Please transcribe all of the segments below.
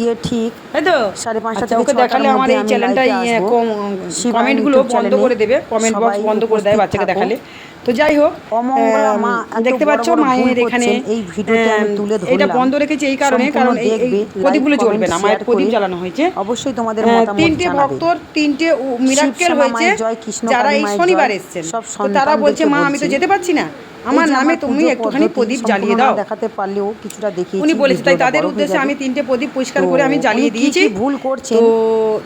ইয়ে ঠিক। তাই তো? সাড়ে পাঁচটা আচ্ছা, থেকে দেখালে আমার এই চ্যানেলটা কমেন্টগুলো বন্ধ করে দেবে কমেন্ট বক্স বন্ধ করে দেয় বাচ্চাকে দেখালে। তো যাই হোক দেখতে পাচ্ছ মায়ের এখানে এই ভিডিওতে আমি আম, তুলে এটা বন্ধ রেখেছি এই কারণে কারণ এই প্রদীপগুলো জ্বলবে না মায়ের প্রদীপ জ্বালানো হয়েছে। অবশ্যই তোমাদের মতামত তিনটে। ভক্তর তিনটে মিরাক্কেল হয়েছে যারা এই শনিবার এসছেন। তারা বলছে মা আমি তো যেতে পারছি না। আমার নামে তুমি একটুখানি প্রদীপ জ্বালিয়ে দাও। দেখাতে পারলেও কিছুটা দেখিয়েছি উনি বলেছে তাই তাদের উদ্দেশ্যে আমি তিনটে প্রদীপ পরিষ্কার করে আমি জ্বালিয়ে দিয়েছি। ভুল করছেন? তো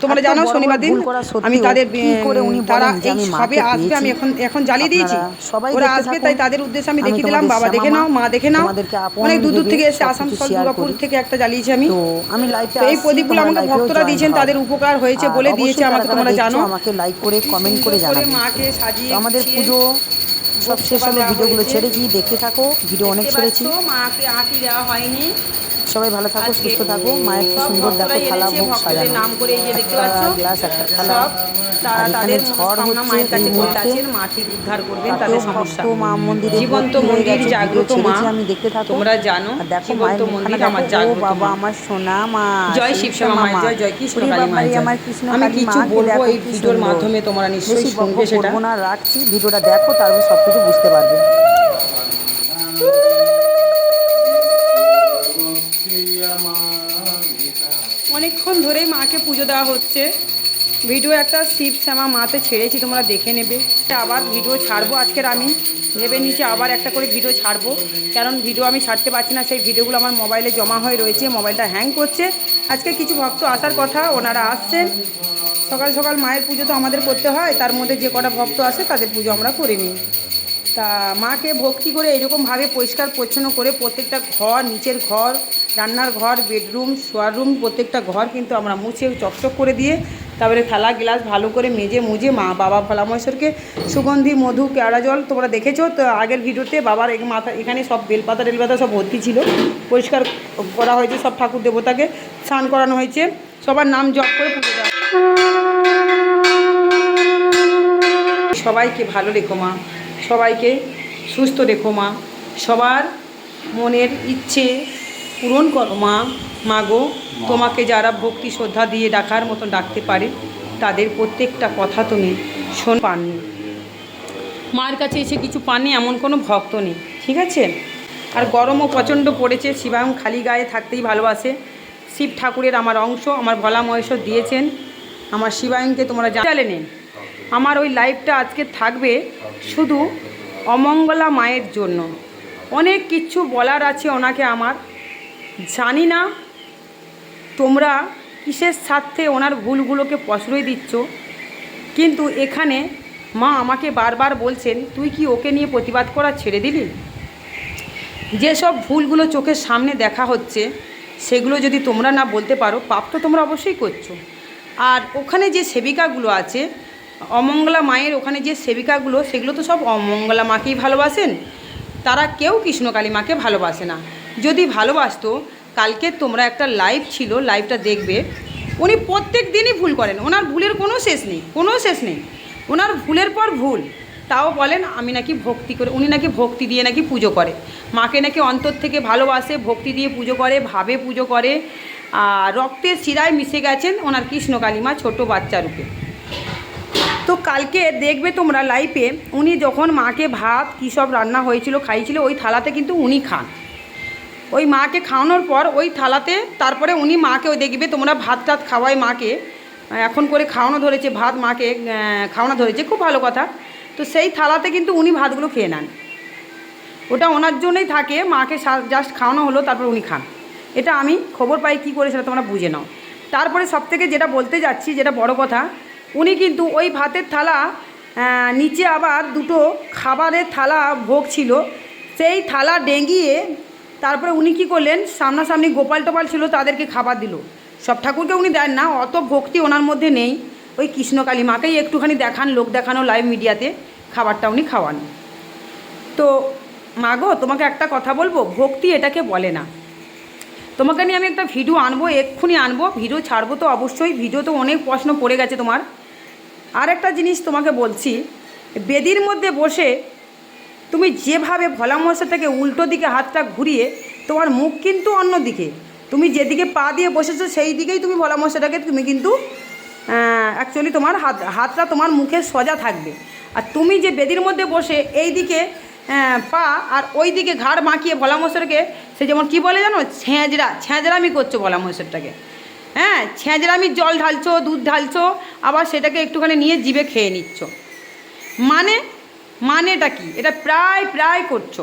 তোমরা জানো শনিবার দিন আমি তাদের কি করে উনি তারা এই সবে আসবে আমি এখন এখন জ্বালিয়ে দিয়েছি। সবাই ওরা আসবে তাই তাদের উদ্দেশ্যে আমি দেখিয়ে দিলাম বাবা দেখে নাও মা দেখে নাও। অনেক দূর দূর থেকে এসে আসানসোল দুর্গাপুর থেকে একটা জ্বালিয়েছি আমি। তো আমি এই প্রদীপগুলো আমাকে ভক্তরা দিয়েছেন তাদের উপকার হয়েছে বলে দিয়েছে আমাকে তোমরা জানো। আমাকে লাইক করে কমেন্ট করে জানাবে। মাকে সাজিয়ে আমাদের পুজো সব শেষ হলে ভিডিওগুলো। ছেড়েছি দেখতে থাকো ভিডিও অনেক ছেড়েছি। মাকে আঁটি দেওয়া হয়নি। সবাই ভালো থাকো সুস্থ থাকো মায়ের কি সুন্দর দেখো থালা ভোগ সাজানো। নাম করে এই যে দেখতে পাচ্ছ গ্লাস একটা থালা। তারা আর এখানে তাদের ঝড় হচ্ছে মায়ের কাছে এই মুহূর্তে। মা ঠিক উদ্ধার করবেন তাদের সমস্যা। মা মন্দিরে জীবন্ত মন্দির গেছে, জাগ্রত মা। আমি দেখতে থাকো। তোমরা জানো দেখো জীবন্ত মন্দির আমার জাগ্রত বাবা আমার সোনা মা জয় শিবশ্যামা মা। জয় কৃষ্ণ কালী। আমার কৃষ্ণ আমি কিছু বলব এই ভিডিওর মাধ্যমে তোমরা নিশ্চয়ই শুনবে সেটা। না রাখছি ভিডিওটা দেখো তারপর সব কিছু বুঝতে পারবে। অনেকক্ষণ ধরেই মাকে পুজো দেওয়া হচ্ছে। ভিডিও একটা শিব শ্যামা মাতে ছেড়েছি, তোমরা দেখে নেবে। আবার ভিডিও ছাড়বো আজকের আমি। ভেবে নিচে আবার একটা করে ভিডিও ছাড়বো। কারণ ভিডিও আমি ছাড়তে পারছি না, সেই ভিডিওগুলো আমার মোবাইলে জমা হয়ে রয়েছে, মোবাইলটা হ্যাং করছে। আজকে কিছু ভক্ত আসার কথা, ওনারা আসছেন। সকাল সকাল মায়ের পুজো তো আমাদের করতে হয়, তার মধ্যে যে কটা ভক্ত আসে, তাদের পুজো আমরা করে নিই। তা মাকে ভক্তি করে এরকমভাবে পরিষ্কার পরিচ্ছন্ন করে প্রত্যেকটা ঘর, নিচের ঘর, রান্নার ঘর, বেডরুম, শোয়ার রুম, প্রত্যেকটা ঘর কিন্তু আমরা মুছে চকচক করে দিয়ে তারপরে থালা, গ্লাস ভালো করে মেজে মুজে মা বাবা ভোলামহেশ্বরকে, সুগন্ধি, মধু, কেওড়া জল তোমরা দেখেছ। তো আগের ভিডিওতে বাবার মাথা, এখানে সব বেলপাতা টেলপাতা সব ভর্তি ছিল। পরিষ্কার করা হয়েছে সব ঠাকুর দেবতাকে, স্নান করানো হয়েছে। সবার নাম জপ করে পুজো দেওয়া সবাইকে ভালো রেখো মা। সবাইকে সুস্থ রেখো মা। সবার মনের ইচ্ছে পূরণ করো মা। মাগো তোমাকে যারা ভক্তি শ্রদ্ধা দিয়ে ডাকার মতন ডাকতে পারে তাদের প্রত্যেকটা কথা তুমি শোন পাননি। মার কাছে এসে কিছু পাননি এমন কোনো ভক্ত নেই ঠিক আছে? আর গরমও প্রচণ্ড পড়েছে শিবায়ং খালি গায়ে থাকতেই ভালোবাসে। শিব ঠাকুরের আমার অংশ আমার ভোলা মহেশ্বর দিয়েছেন। আমার শিবায়ংকে তোমরা জানালে নেন আমার ওই লাইভটা আজকে থাকবে শুধু অমঙ্গলা মায়ের জন্য। অনেক কিছু বলার আছে ওনাকে আমার। জানি না তোমরা কিসের স্বার্থে ওনার ভুলগুলোকে প্রশ্রয় দিচ্ছ, কিন্তু এখানে মা আমাকে বারবার বলছেন, তুই কি ওকে নিয়ে প্রতিবাদ করা ছেড়ে দিলি? যেসব ভুলগুলো চোখের সামনে দেখা হচ্ছে, সেগুলো যদি তোমরা না বলতে পারো, পাপ তো তোমরা অবশ্যই করছ। আর ওখানে যে সেবিকাগুলো আছে অমঙ্গলা মায়ের ওখানে যে সেবিকাগুলো, সেগুলো তো সব অমঙ্গলা মাকেই ভালোবাসেন। তারা কেউ কৃষ্ণকালী মাকে ভালোবাসে না। যদি ভালোবাসতো, কালকে তোমরা একটা লাইভ ছিল লাইভটা দেখবে, উনি প্রত্যেক দিনই ভুল করেন। ওনার ভুলের কোনো শেষ নেই, কোনো শেষ নেই। ওনার ভুলের পর ভুল। তাও বলেন, আমি নাকি ভক্তি করে, উনি নাকি ভক্তি দিয়ে নাকি পুজো করে। মাকে নাকি অন্তর থেকে ভালোবাসে, ভক্তি দিয়ে পুজো করে, ভাবে পুজো করে। আর রক্তের শিরায় মিশে গেছেন ওনার কৃষ্ণকালী মা ছোটো বাচ্চা রূপে। তো কালকে দেখবে তোমরা লাইফে উনি যখন মাকে ভাত কী সব রান্না হয়েছিল, খাইছিল, ওই থালাতে কিন্তু উনি খান। ওই মাকে খাওয়ানোর পর ওই থালাতে তারপরে উনি মাকে ওই দেখবে তোমরা ভাত টাত খাওয়াই মাকে, এখন করে খাওয়ানো ধরেছে, ভাত মাকে খাওয়ানো ধরেছে, খুব ভালো কথা। তো সেই থালাতে কিন্তু উনি ভাতগুলো খেয়ে নেন। ওটা ওনার জন্যই থাকে, মাকে জাস্ট খাওয়ানো হলো, তারপর উনি খান। এটা আমি খবর পাই কী করে সেটা তোমরা বুঝে নাও। তারপরে সবথেকে যেটা বলতে যাচ্ছি, যেটা বড় কথা উনি কিন্তু ওই ভাতের থালা নিচে আবার দুটো খাবারের থালা ভোগ ছিল। সেই থালা ডেঙ্গিয়ে তারপরে উনি কী করলেন, সামনাসামনি গোপাল টোপাল ছিল, তাদেরকে খাবার দিল। সব ঠাকুরকে উনি দেন না, অত ভক্তি ওনার মধ্যে নেই। ওই কৃষ্ণকালী মাকেই একটুখানি দেখান, লোক দেখানো লাইভ মিডিয়াতে, খাবারটা উনি খাওয়ান। তো মাগো তোমাকে একটা কথা বলব, ভক্তি এটাকে বলে না। তোমাকে নিয়ে আমি একটা ভিডিও আনব, এক্ষুনি আনব, ভিডিও ছাড়বো তো অবশ্যই, ভিডিও তো অনেক প্রশ্ন পড়ে গেছে তোমার। আর একটা জিনিস তোমাকে বলছি, বেদির মধ্যে বসে তুমি যেভাবে ভোলা মশা থেকে উল্টো দিকে হাতটা ঘুরিয়ে তোমার মুখ কিন্তু অন্য দিকে, তুমি যেদিকে পা দিয়ে বসেছো সেই দিকেই তুমি ভোলা মশাটাকে তুমি কিন্তু অ্যাকচুয়ালি তোমার হাত, হাতটা তোমার মুখে সোজা থাকবে। আর তুমি যে বেদির মধ্যে বসে এই দিকে পা আর ওই দিকে ঘাড় মাখিয়ে ভোলা মশারকে সে যেমন কি বলে জানো? ছেঁচড়া, ছেঁচড়ামি করছ ভোলা মশারটাকে হ্যাঁ ছেঁচড়ামি জল ঢালছো, দুধ ঢালছো, আবার সেটাকে একটুখানি নিয়ে জিভে খেয়ে নিচ্ছ। মানে মানেটা কি? এটা প্রায় প্রায় করছ।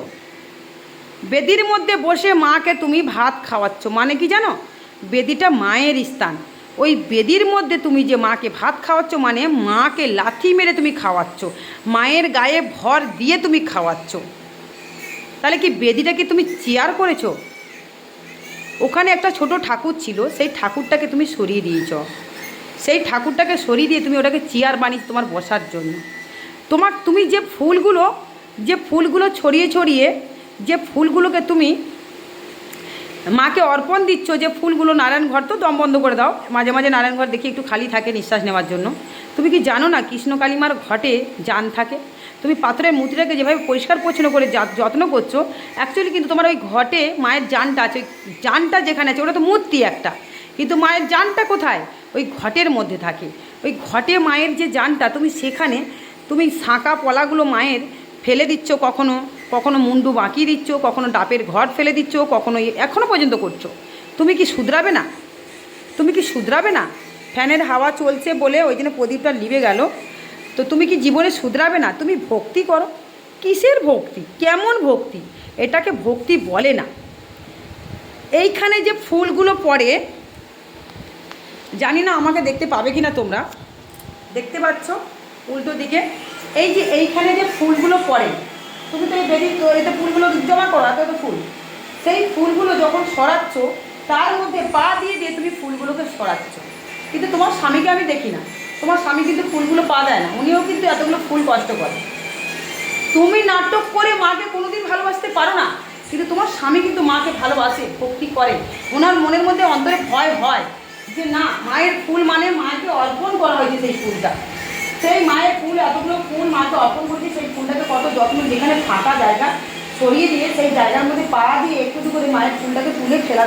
বেদির মধ্যে বসে মাকে তুমি ভাত খাওয়াচ্ছ। মানে কি জানো? বেদিটা মায়ের স্থান। ওই বেদির মধ্যে তুমি যে মাকে ভাত খাওয়াচ্ছ মানে মাকে লাথি মেরে তুমি খাওয়াচ্ছ। মায়ের গায়ে ভর দিয়ে তুমি খাওয়াচ্ছ। তাহলে কি বেদিটাকে তুমি চেয়ার করেছ? ওখানে একটা ছোট ঠাকুর ছিল, সেই ঠাকুরটাকে তুমি সরিয়ে দিয়েছ। সেই ঠাকুরটাকে সরিয়ে দিয়ে তুমি ওটাকে চেয়ার বানিয়েছ তোমার বসার জন্য। তোমার, তুমি যে ফুলগুলো যে ফুলগুলো ছড়িয়ে ছড়িয়ে, যে ফুলগুলোকে তুমি মাকে অর্পণ দিচ্ছ যে ফুলগুলো নারায়ণ ঘর, তো দম বন্ধ করে দাও। মাঝে মাঝে নারায়ণ ঘর দেখি একটু খালি থাকে নিঃশ্বাস নেওয়ার জন্য। তুমি কি জানো না কৃষ্ণ কালিমার ঘটে জান থাকে? তুমি পাথরের মূর্তিটাকে যেভাবে পরিষ্কার পরিচ্ছন্ন করে যত্ন করছ অ্যাকচুয়ালি কিন্তু তোমার ওই ঘটে মায়ের জানটা আছে। জানটা যেখানে আছে, ওটা তো মূর্তি একটা। কিন্তু মায়ের জানটা কোথায়? ওই ঘটের মধ্যে থাকে। ওই ঘটে মায়ের যে জানটা তুমি সেখানে, তুমি শাঁকা পলাগুলো মায়ের ফেলে দিচ্ছ কখনো? কখনো মুন্ডু বাঁকিয়ে দিচ্ছ, কখনো ডাপের ঘর ফেলে দিচ্ছ, কখনো এখনও পর্যন্ত করছ। তুমি কি শুধরাবে না? তুমি কি শুধরাবে না? ফ্যানের হাওয়া চলছে বলে ওই জন্য প্রদীপটা লিবে গেল। তো তুমি কি জীবনে শুধরাবে না? তুমি ভক্তি করো। কিসের ভক্তি? কেমন ভক্তি? এটাকে ভক্তি বলে না। এইখানে যে ফুলগুলো পড়ে, জানি না আমাকে দেখতে পাবে কি না তোমরা। দেখতে পাচ্ছ উল্টো দিকে? এই যে এইখানে যে ফুলগুলো পড়ে তুমি তো এই বেদি, তো এতে ফুলগুলো জমা করো এত এত ফুল। সেই ফুলগুলো যখন সরাচ্ছ, তার মধ্যে পা দিয়ে দিয়ে তুমি ফুলগুলোকে সরাচ্ছ। কিন্তু তোমার স্বামীকে আমি দেখি না। তোমার স্বামী কিন্তু ফুলগুলো পা দেয় না। উনিও কিন্তু এতগুলো ফুল কষ্ট করে। তুমি নাটক করে মাকে কোনোদিন ভালোবাসতে পারো না। কিন্তু তোমার স্বামী কিন্তু মাকে ভালোবাসে, ভক্তি করে। ওনার মনের মধ্যে অন্তরে ভয় হয় যে, না, মায়ের ফুল মানে মাকে অর্পণ করা হয়েছে সেই ফুলটা। সেই মায়ের ফুল, এতগুলো ফুল মাকে অর্পণ করেছে, সেই ফুলটাকে কত যত্ন, যেখানে ফাঁকা জায়গা, সরিয়ে দিয়ে সেই জায়গার মধ্যে পা দিয়ে একটু করে মায়ের ফুলটাকে তুলে ফেলা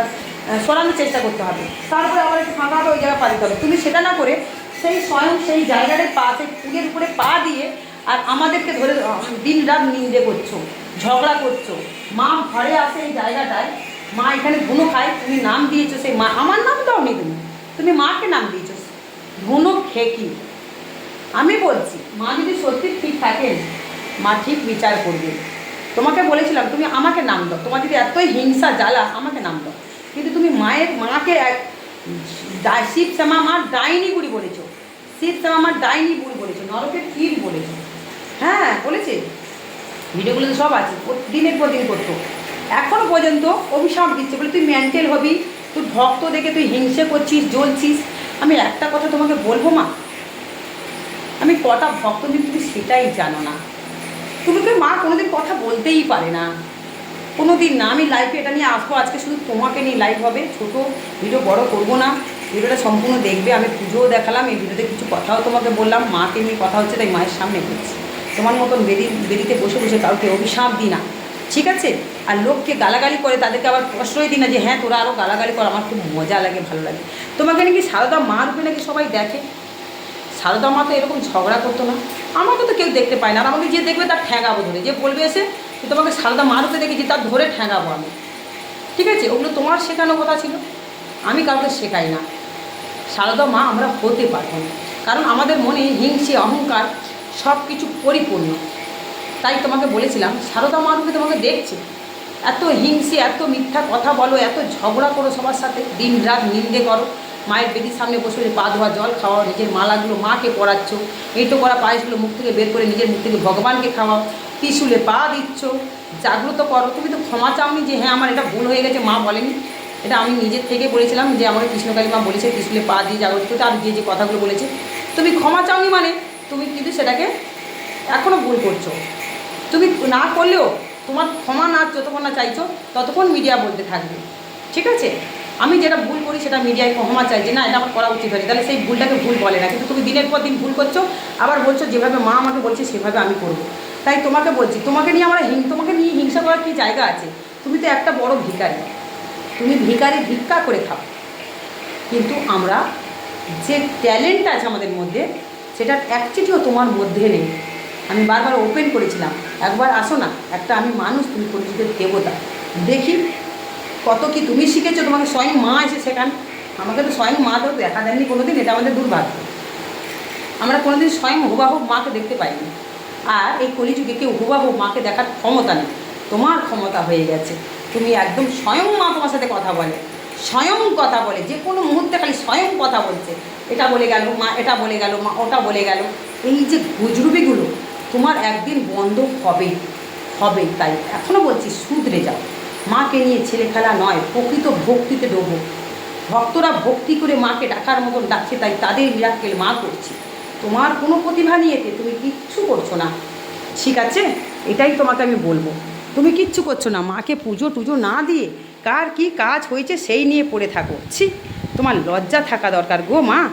সরানোর চেষ্টা করতে হবে। তারপরে আবার একটু ফাঁকা হবে ওই জায়গায় পা দিতে হবে। তুমি সেটা না করে সেই স্বয়ং সেই জায়গাটায় পা, সেই ফুলের উপরে পা দিয়ে আর আমাদেরকে ধরে দিন রাত নিন্দে করছ, ঝগড়া করছ। মা ঘরে আসে এই জায়গাটায়, মা এখানে ধুনো খায়, তুমি নাম দিয়েছ সেই মা আমার নাম দাওনি তুমি। তুমি মাকে নাম দিয়েছ। ধুনো খেকি আমি বলছি, মা যদি সত্যি ঠিক থাকেন, মা ঠিক বিচার করবে। তোমাকে বলেছিলাম, তুমি আমাকে নাম দাও। তোমার যদি এতই হিংসা, জ্বালা, আমাকে নাম দাও। কিন্তু তুমি মায়ের, মাকে এক শিব শ্যামা মার ডাইনি বুড়ি বলেছ। শিব শ্যামা মার ডাইনি বুড়ি বলেছ, নরকের কীট বলেছ। হ্যাঁ বলেছে। ভিডিওগুলোতে সব আছে দিনের পর দিন করতো। এখনও পর্যন্ত অভিশাপ দিচ্ছে, বলে তুই মেন্টাল হবি তুই ভক্ত দেখে তুই হিংসে করছিস, জ্বলছিস। আমি একটা কথা তোমাকে বলব মা আমি কটা ভক্ত দিন তুমি সেটাই জানো না। তুমি তো মা কোনোদিন কথা বলতেই পারে না। কোনো দিন না, আমি লাইফে এটা নিয়ে আসব, আজকে শুধু তোমাকে নিয়ে লাইভ হবে। ছোটো ভিডিও বড় করব না। ভিডিওটা সম্পূর্ণ দেখবে, আমি পুজোও দেখালাম, এই ভিডিওতে কিছু কথাও তোমাকে বললাম। মাকে নিয়ে কথা হচ্ছে, তাই মায়ের সামনে বলছি। তোমার মতন বেদি, বেদিতে বসে বসে কাউকে অভিশাপ দিই না। ঠিক আছে? আর লোককে গালাগালি করে, তাদেরকে আবার প্রশ্রয় দিই না যে হ্যাঁ তোরা আরও গালাগালি কর, আমার খুব মজা লাগে, ভালো লাগে। তোমাকে নাকি সারদা মা রূপে নাকি সবাই দেখে? সারদা মা তো এরকম ঝগড়া করতো না? আমাকে তো কেউ দেখতে পায় না। আর আমাকে যে দেখবে তার ঠ্যাঙাবো ধরে। যে বলবে এসে যে তোমাকে সারদা মা রূপে দেখেছি, তার ধরে ঠ্যাঙাবো আমি। ঠিক আছে? ওগুলো তোমার শেখানো কথা ছিল। আমি কাউকে শেখাই না। সারদা মা আমরা হতে পারব না। কারণ আমাদের মনে হিংসে, অহংকার সব কিছু পরিপূর্ণ। তাই তোমাকে বলেছিলাম, সারদা মা রূপে তোমাকে দেখছে। এত হিংসে, এত মিথ্যা কথা বলো, এত ঝগড়া করো সবার সাথে। দিন রাত নিন্দে করো। মায়ের বেদির সামনে বসে পা ধোয়া জল খাওয়াও, নিজের মালাগুলো মাকে পড়াচ্ছ এইটো করা পায়েসগুলো মুখ থেকে বের করে নিজের মুখ থেকে ভগবানকে খাওয়াও। ত্রিশুলে পা দিচ্ছ। জাগ্রত করো। তুমি তো ক্ষমা চাওনি যে হ্যাঁ আমার এটা ভুল হয়ে গেছে, মা বলেনি। এটা আমি নিজের থেকে বলেছিলাম যে, আমাকে কৃষ্ণকালী মা বলেছে, ত্রিশুলে পা দিয়ে জাগ্রত করতে। আর যে যে কথাগুলো বলেছে, তুমি ক্ষমা চাওনি মানে তুমি কিন্তু সেটাকে এখনও ভুল করছ। তুমি না করলেও তোমার ক্ষমা না যতক্ষণ না চাইছো, ততক্ষণ মিডিয়া বলতে থাকবে। ঠিক আছে? আমি যেটা ভুল করি সেটা মিডিয়ায় ক্ষমা চাই যে না, এটা আমার করা উচিত হয়নি। তাহলে সেই ভুলটাকে ভুল বলে না। কিন্তু তুমি দিনের পর দিন ভুল করছ, আবার বলছো যেভাবে মা আমাকে বলছে সেভাবে আমি করব। তাই তোমাকে বলছি, তোমাকে নিয়ে আমার হিং তোমাকে নিয়ে হিংসা করার কী জায়গা আছে? তুমি তো একটা বড় ভিকারি তুমি ভিকারি ভিক্ষা করে খাও। কিন্তু আমরা যে ট্যালেন্ট আছে আমাদের মধ্যে, সেটার অ্যাকচুয়ালিও তোমার মধ্যে নেই। আমি বারবার ওপেন করেছিলাম, একবার আসো না, একটা আমি মানুষ, তুমি পরিচিতের দেবতা। দেখি কত কি তুমি শিখেছো? তোমাকে স্বয়ং মা এসে শেখান আমাকে তো স্বয়ং মা তো দেখা দেয়নি কোনোদিন, এটা আমাদের দুর্ভাগ্য। আমরা কোনোদিন স্বয়ং হুবাহু মাকে দেখতে পাইনি। আর এই কলিযুগে কেউ হুবাহু মাকে দেখার ক্ষমতা নেই। তোমার ক্ষমতা হয়ে গেছে। তুমি একদম স্বয়ং মা তোমার সাথে কথা বলে, স্বয়ং কথা বলে, যে কোনো মুহূর্তে খালি স্বয়ং কথা বলছে। এটা বলে গেল মা, এটা বলে গেল মা, ওটা বলে গেল। এই যে গুজরুবিগুলো, তোমার একদিন বন্ধ হবে হবে তাই। এখনও বলছি, শুধরে যাও। মাকে নিয়ে ছেলে খেলা নয়, প্রকৃত ভক্তিতে ডোবো। ভক্তরা ভক্তি করে মাকে ডাকার মতন ডাকছে, তাই তাদের মিরাক্কেল মা করছে। তোমার কোনো প্রতিভা নিয়ে এতে তুমি কিচ্ছু করছ না। ঠিক আছে? এটাই তোমাকে আমি বলব। তুমি কিচ্ছু করছ না। মাকে পুজো টুজো না দিয়ে কার কি কাজ হয়েছে সেই নিয়ে পড়ে থাকো। ছি, তোমার লজ্জা থাকা দরকার গো মা।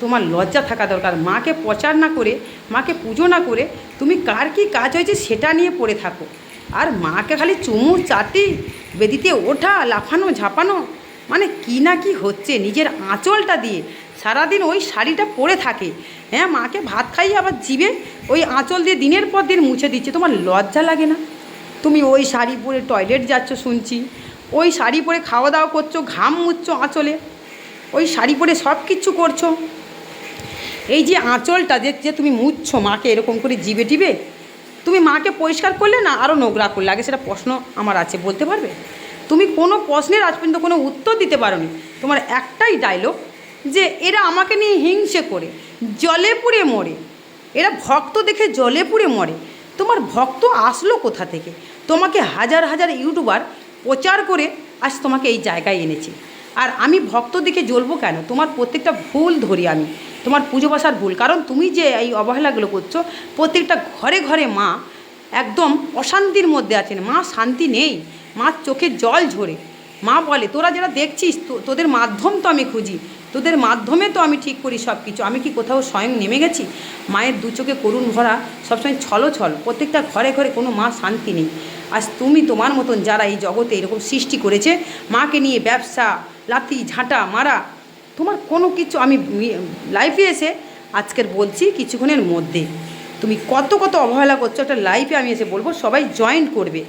তোমার লজ্জা থাকা দরকার। মাকে প্রচার না করে, মাকে পুজো না করে তুমি কার কি কাজ হয়েছে সেটা নিয়ে পড়ে থাকো। আর মাকে খালি চুমু চাটি, বেদিতে ওঠা, লাফানো, ঝাপানো মানে কি না কি হচ্ছে? নিজের আঁচলটা দিয়ে সারাদিন ওই শাড়িটা পরে থাকে। হ্যাঁ মাকে ভাত খাইয়ে আবার জিবে ওই আঁচল দিয়ে দিনের পর দিন মুছে দিচ্ছে। তোমার লজ্জা লাগে না? তুমি ওই শাড়ি পরে টয়লেট যাচ্ছ শুনছি, ওই শাড়ি পরে খাওয়া দাওয়া করছ, ঘাম মুছছো আঁচলে, ওই শাড়ি পরে সব কিছু করছ। এই যে আঁচলটা যে তুমি মুছছো মাকে এরকম করে জিবে টিবে তুমি মাকে পরিষ্কার করলে না আরও নোংরা করলে? আগে সেটা প্রশ্ন আমার আছে, বলতে পারবে? তুমি কোনো প্রশ্নের আজ পর্যন্ত কোনো উত্তর দিতে পারোনি। তোমার একটাই ডায়লগ যে এরা আমাকে নিয়ে হিংসে করে, জলে পুড়ে মরে। এরা ভক্ত দেখে জলে পুড়ে মরে। তোমার ভক্ত আসলো কোথা থেকে? তোমাকে হাজার হাজার ইউটিউবার প্রচার করে আজ তোমাকে এই জায়গায় এনেছে। আর আমি ভক্ত দেখে জ্বলবো কেন? তোমার প্রত্যেকটা ভুল ধরি আমি। তোমার পুজো বাসার ভুল। কারণ তুমি যে এই অবহেলাগুলো করছ, প্রত্যেকটা ঘরে ঘরে মা একদম অশান্তির মধ্যে আছেন। মা শান্তি নেই। মা চোখে জল ঝরে। মা বলে, তোরা যেটা দেখছিস তোদের মাধ্যম তো আমি খুঁজি। তোদের মাধ্যমে তো আমি ঠিক করি সব কিছু আমি কি কোথাও স্বয়ং নেমে গেছি? মায়ের দু চোখে করুণ ভরা, সবসময় ছলো ছল। প্রত্যেকটা ঘরে ঘরে কোনো মা শান্তি নেই। আজ তুমি তোমার মতন যারা এই জগতে এরকম সৃষ্টি করেছে, মাকে নিয়ে ব্যবসা, লাথি, ঝাঁটা মারা তোমার কোনো কিছু, আমি লাইফে এসে আজকের বলছি কিছুক্ষণের মধ্যে। তুমি কত কত অবহেলা করছ, একটা লাইফে আমি এসে বলব, সবাই জয়েন করবে।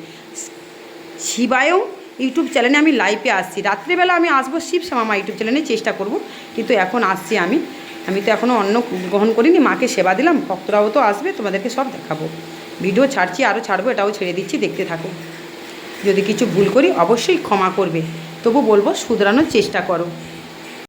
শিবায়ও ইউটিউব চ্যানেলে আমি লাইভে আসছি। রাত্রিবেলা আমি আসব শিব শ্যামা ইউটিউব চ্যানেলে চেষ্টা করব। কিন্তু এখন আসছি আমি। আমি তো এখনও অন্য গ্রহণ করিনি, মাকে সেবা দিলাম, ভক্তরাও তো আসবে, তোমাদেরকে সব দেখাবো। ভিডিও ছাড়ছি আরও ছাড়বো, এটাও ছেড়ে দিচ্ছি, দেখতে থাকো। যদি কিছু ভুল করি, অবশ্যই ক্ষমা করবে। তবু বলব, শুধরানোর চেষ্টা করো।